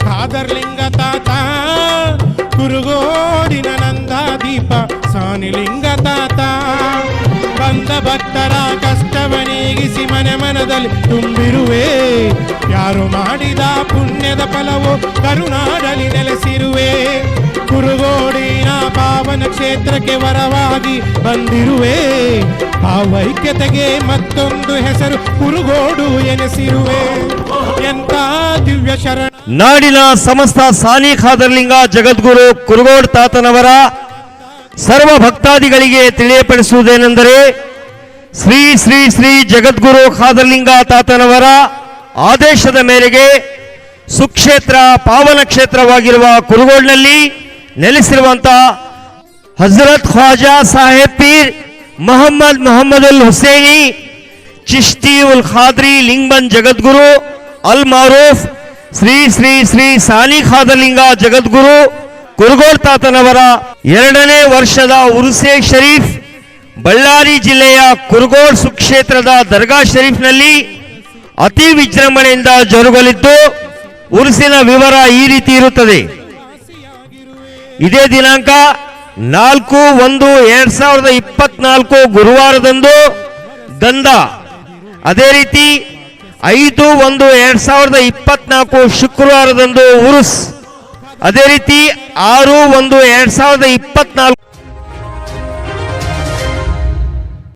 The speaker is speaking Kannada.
ಖಾದರ್ಲಿಂಗ ತಾತ, ಕುರುಗೋಡಿನ ನಂದ ದೀಪ ಸಾನಿಲಿಂಗ ತಾತ. ಬಂದ ಭಕ್ತರ ಕಷ್ಟವನೀಗಿಸಿ ಮನೆ ಮನದಲ್ಲಿ ತುಂಬಿರುವೆ. ಯಾರು ಮಾಡಿದ ಪುಣ್ಯದ ಫಲವು ಕರುನಾಡಲಿ ನೆಲೆಸಿರುವೆ. ಕುರುಗೋಡಿನ ಪಾವನ ಕ್ಷೇತ್ರಕ್ಕೆ ವರವಾಗಿ ಬಂದಿರುವೆ. ಆ ವೈಕ್ಯತೆಗೆ ಮತ್ತೊಂದು ಹೆಸರು ಕುರುಗೋಡು ಎನಿಸಿರುವೆ. ದಿವ್ಯ ನಾಡಿನ ಸಮಸ್ತ ಸಾನಿ ಖಾದರ್ಲಿಂಗ ಜಗದ್ಗುರು ಕುರುಗೋಡ್ ತಾತನವರ ಸರ್ವ ಭಕ್ತಾದಿಗಳಿಗೆ ತಿಳಿಯಪಡಿಸುವುದೇನೆಂದರೆ ಶ್ರೀ ಶ್ರೀ ಶ್ರೀ ಜಗದ್ಗುರು ಖಾದರ್ಲಿಂಗ ತಾತನವರ ಆದೇಶದ ಮೇರೆಗೆ ಸುಕ್ಷೇತ್ರ ಪಾವನ ಕ್ಷೇತ್ರವಾಗಿರುವ ಕುರುಗೋಡ್ನಲ್ಲಿ ನೆಲೆಸಿರುವಂತಹ ಹಜರತ್ ಖ್ವಾಜಾ ಸಾಹೇಬ್ ಪೀರ್ ಮೊಹಮ್ಮದ್ ಮೊಹಮ್ಮದ್ ಉಲ್ ಹುಸೇನಿ ಚಿಶ್ತಿ ಉಲ್ ಖಾದ್ರಿ ಲಿಂಗನ್ ಜಗದ್ಗುರು ಅಲ್ ಮಾರೂಫ್ ಶ್ರೀ ಶ್ರೀ ಶ್ರೀ ಸಾನಿ ಖಾದಲಿಂಗ ಜಗದ್ಗುರು ಕುರುಗೋಡ್ ತಾತನವರ ಎರಡನೇ ವರ್ಷದ ಉರುಸೆ ಶರೀಫ್ ಬಳ್ಳಾರಿ ಜಿಲ್ಲೆಯ ಕುರುಗೋಡ್ ಸುಕ್ಷೇತ್ರದ ದರ್ಗಾ ಶರೀಫ್ನಲ್ಲಿ ಅತಿ ವಿಜೃಂಭಣೆಯಿಂದ ಜರುಗಲಿದ್ದು ಉರುಸಿನ ವಿವರ ಈ ರೀತಿ ಇರುತ್ತದೆ. ಇದೇ ದಿನಾಂಕ ನಾಲ್ಕು ಒಂದು ಎರಡ್ ಸಾವಿರದ ಇಪ್ಪತ್ನಾಲ್ಕು ಗುರುವಾರದಂದು ಗಂಧ. ಅದೇ ರೀತಿ ಐದು ಒಂದು ಎರಡ್ ಸಾವಿರದ ಇಪ್ಪತ್ನಾಲ್ಕು ಶುಕ್ರವಾರದಂದು ಉರುಸ್. ಅದೇ ರೀತಿ ಆರು ಒಂದು ಎರಡ್ ಸಾವಿರದ ಇಪ್ಪತ್ನಾಲ್ಕು